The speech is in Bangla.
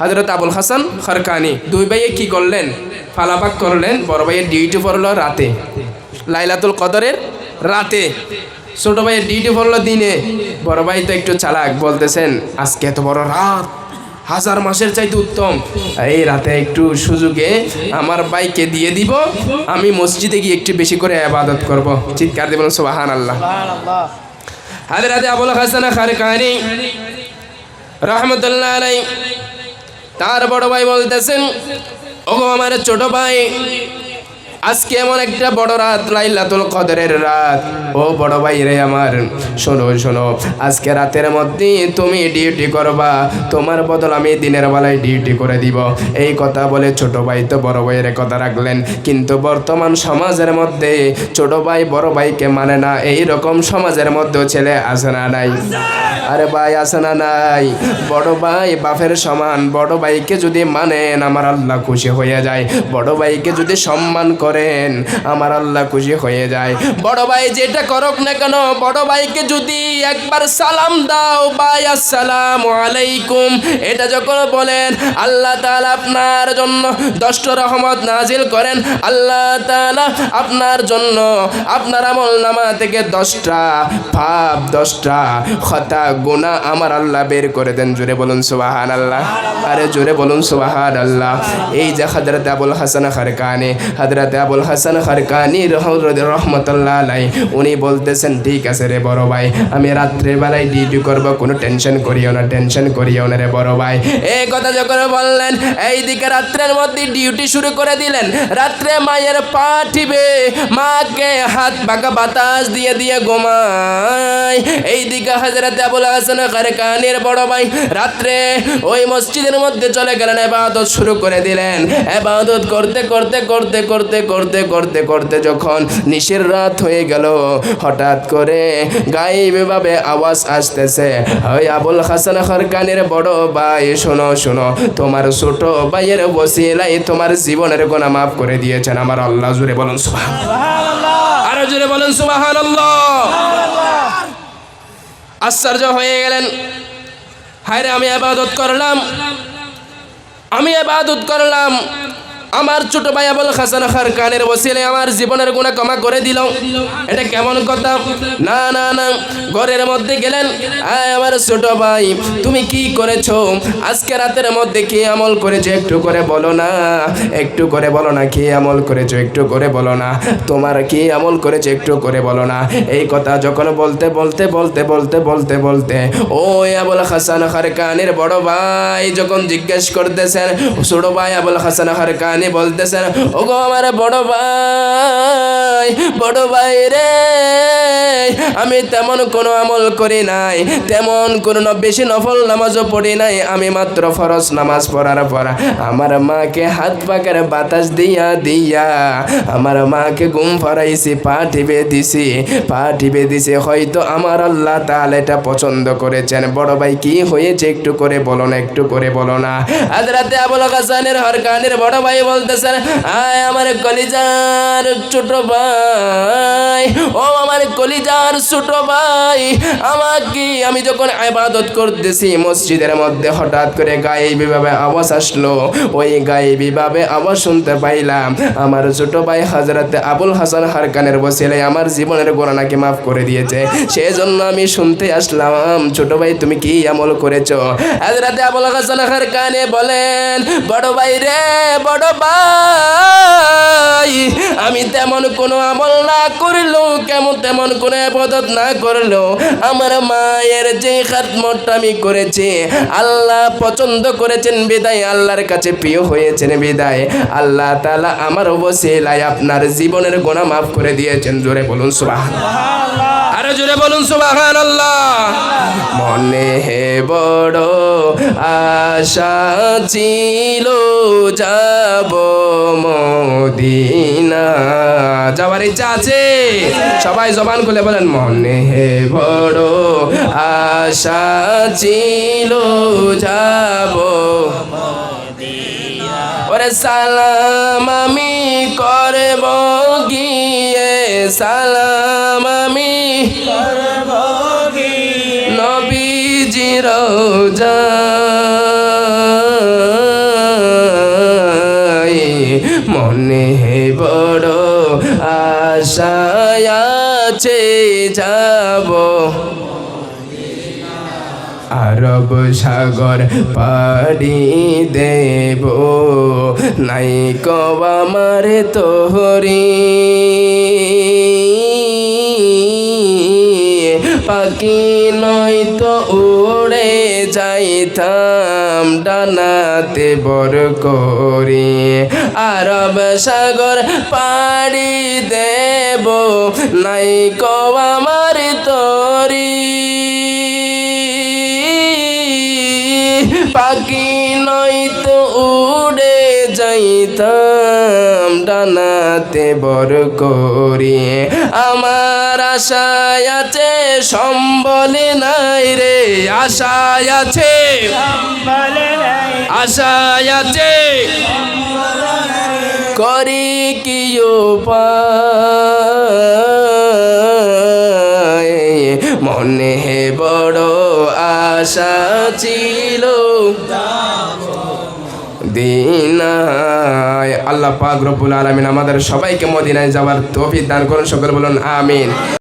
হজরত আবুল হাসান খরকানি দুই ভাইয়ে কি করলেন? ফালাফাক করলেন বড় ভাইয়ের ডিউটি পড়ল রাতে। লাইলাতুল কদরের রাতে। ছোট ভাইয়ের ডিউটি পড়ল দিনে। বড় ভাই তো একটু চালাক, বলতেছেন, আজকে এত বড় রাত, হাজার মাসের চাইতে উত্তম। এই রাতে একটু সুযোগে আমার বাইকে দিয়ে দিব, আমি মসজিদে গিয়ে একটু বেশি করে আবাদত করব। চিৎকার দেবেন সোবাহান আল্লাহ হাজরাতে আবুল হাসান খারকানি রহমতুল্লাহ আলাই তার বড় ভাই বলতেছেন ওগো আমার ছোট ভাই আজকে এমন একটা বড় রাত, লাইলাতুল কদরের রাত। ও বড় ভাই রে আমার, শোনো শোনো, আজকে রাতের মধ্যে তুমি ডিউটি করবা, তোমার বদল আমি দিনের বেলায় ডিউটি করে দিব। এই কথা বলে ছোট ভাই তো বড় ভাইয়ের কথা রাখলেন। কিন্তু বর্তমান সমাজের মধ্যে ছোট ভাই বড় ভাইকে মানে না, এই রকম সমাজের মধ্যেও ছেলে আছে না নাই। আরে ভাই আছে না নাই। বড় ভাই বাপের সমান, বড় ভাইকে যদি মানেন, আমার আল্লাহ খুশি হয়ে যায়। বড় ভাইকে যদি সম্মান করেন, আমার আল্লাহ খুশি হয়ে যায়। বড় ভাই যেটা করক না কেন, বড় ভাইকে যদি একবার সালাম দাও, ভাই, আসসালামু আলাইকুম। এটা যখন বলেন, আল্লাহ তাআলা আপনার জন্য দষ্ট রহমত নাজিল করেন। আল্লাহ তাআলা আপনার জন্য আপনার আমল নামা থেকে দশটা পাপ, দশটা খতা গুণা আমার আল্লাহ বের করে দেন। জোরে বলুন সুবাহান আল্লাহ আরে জোরে বলুন সুবাহান আল্লাহ এই যে হজরত আবুল হাসান খারকানি, হজরত আবুল হাসান খারকানি রহমতুল্লাহ উনি বলতেছেন, ঠিক আছে রে বড় ভাই, আমি রাত্রের বেলায় ডিউটি করব, কোনো টেনশন করিও না, টেনশন করিও না রে বড় ভাই। এই কথা যখন বললেন, এইদিকে রাত্রের মধ্যে ডিউটি শুরু করে দিলেন। রাত্রে মায়ের পা টিপে মাকে হাত পাকা বাতাস দিয়ে দিয়ে ঘুমায়। এইদিকে হাজরাতে আবুল হাসান কারকানের বড় ভাই রাত্রে ওই মসজিদের মধ্যে চলে গেলেন, এবাদত শুরু করে দিলেন। এবাদত করতে করতে করতে করতে করতে করতে করতে যখন নিশের রাত হয়ে গেল, হঠাৎ করে গাইবে ভাবে আওয়াজ আসতেছে। ওই আবুল হাসান খারকানের বড় ভাই, শোনো শোনো, তোমার ছোট ভাইয়ের বসিলাই তোমার জীবনের গোনা মাফ করে দিয়েছেন আমার আল্লাহ। জুড়ে বলুন সুবাহ আরও জুড়ে বলুন সুবাহান আশ্চর্য হয়ে গেলেন। হায়রে, আমি আবাদত করলাম। আমি আবাদত করলাম। আমার ছোট ভাই আবুল হাসান খার কানের বসিলে আমার জীবনের গুণা ক্ষমা করে দিল। এটা কেমন কথা? না না না। ঘরের মধ্যে গেলেন, আয় আমার ছোট ভাই, তুমি কি করেছ? আজকে রাতের মধ্যে কি আমল করেছ একটু করে বলো না। একটু করে বলো না, কি আমল করেছ একটু করে বলো না। তোমার কি আমল করেছ একটু করে বলো না। এই কথা যখন বলতে বলতে বলতে বলতে বলতে বলতে ওই আবুল হাসান খার কানের বড় ভাই, যখন জিজ্ঞেস করতেছেন, ছোট ভাই আবুল হাসান খার কানি বলতেছেন ওগো আমার বড় ভাই বড় ভাই রে, আমি তেমন কোনো আমল করি নাই, তেমন কোনো বেশি নফল নামাজও পড়ি নাই, আমি মাত্র ফরজ নামাজ পড়ার পর আমার মাকে হাত পাকের বাতাস দিয়া দিয়া, আমার মাকে ঘুম ফরাইছি, পা টিপে দিছি, পা টিপে দিছি, হয়তো আমার আল্লাহ তাহলে এটা পছন্দ করেছেন। বড় ভাই, কি হয়েছে একটু করে বলো না, একটু করে বলো না। আজ রাতে আবুল হাসানের হরকানের বড় ভাই বলতেছেন আয় আমার কলিজার ছোট ভাই ও আমার কলিজার ছোট ভাই, আমাকে আমি যখন আবাদত করতেছি, মসজিদের মধ্যে হঠাৎ করে গায়ে ভাবে আওয়াজ আসলো। ওই গায়ে ভাবে আওয়াজ শুনতে পাইলাম, আমার ছোট ভাই হাজরাতে আবুল হাসান হারকানের বসিলে আমার জীবনের গোনা নাকি মাফ করে দিয়েছে। সেই জন্য আমি শুনতে আসলাম, ছোট ভাই তুমি কি আমল করেছ? হাজরাতে আবুল হাসান হারকানে বলেন, বড় ভাই রে, বড় ভাই, আমি তেমন কোনো আমল না করল কেমন তেমন কোনো আবাদত না করল, আমার মায়ের যে খাতমতটা আমি করেছি, আল্লাহ পছন্দ করেছেন বিদায়, আল্লাহর কাছে প্রিয় হয়েছেন বিদায়। আল্লাহ তালা আমার ওসিলায় আপনার জীবনের গোনা মাফ করে দিয়েছেন, জোরে বলুন সুবহানাল্লাহ। জোরে বলুন সুবহান আল্লাহ মনে হে বড় আশা ছিল, যাব মদিনা। যাওয়ার ইচ্ছা আছে? সবাই জবান খুলে বলেন, মনে হে বড় আশা ছিল, যাব ওরে সালাম আমি করব গিয়ে। সালাম আমি করব নবীজির মনে বড় আশায় আছে যাব। আরব সাগর পাড়ি দেব। নাই কবা মারে তোহরি। পাখি নয়তো উড়ে যাইতাম, ডানাতে বর করি। আরব সাগর পাড়ি দেব। নাই কবা মারে তোরি পাখি নয়তো উড়ে যাইতাম, ডানাতে বর করি আমার আশায় আছে, সম্বলে নাই রে, আশায় আছে। আশায় আছে। করি কি উপায়? মনে বড় আশা ছিল। দিনায় আল্লাহ পাক রব্বুল আলামিন আমাদের সবাইকে মদিনায় যাওয়ার তৌফিক দান করুন, সকল বলুন আমিন।